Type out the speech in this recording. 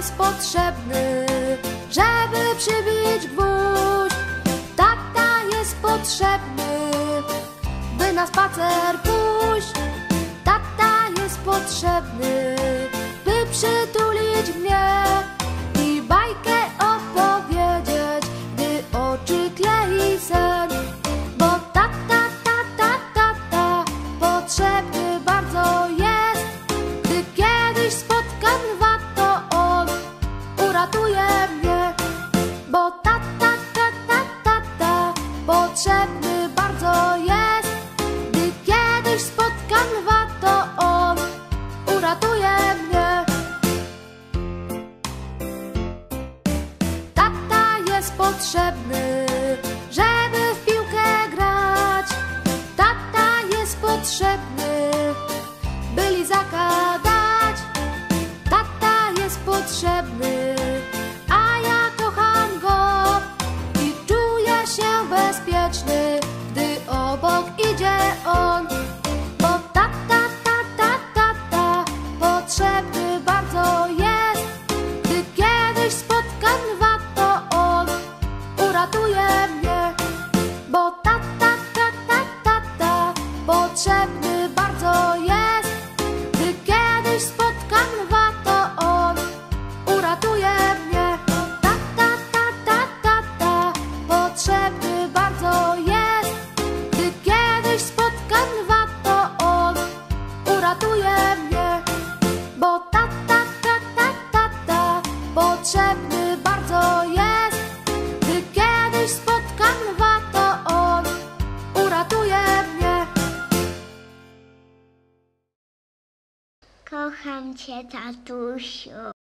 jest potrzebny, żeby przybić gwóźdź. Tata jest potrzebny, by na spacer pójść. Tata jest potrzebny, by przytulić mnie i bajkę opowiedzieć, gdy oczy. Bo tata, tata, tata potrzebny potrzebny bardzo jest. Gdy kiedyś spotkam lwa, to on uratuje mnie. Tata jest potrzebny, żeby w piłkę grać. Tata jest potrzebny, potrzebny bardzo jest. Gdy kiedyś spotkam lwa, to on uratuje mnie. Tata, tata, tata potrzebny bardzo jest. Gdy kiedyś spotkam lwa, to on uratuje mnie. Bo tata, tata, tata potrzebny bardzo jest. Kocham cię, tatusiu.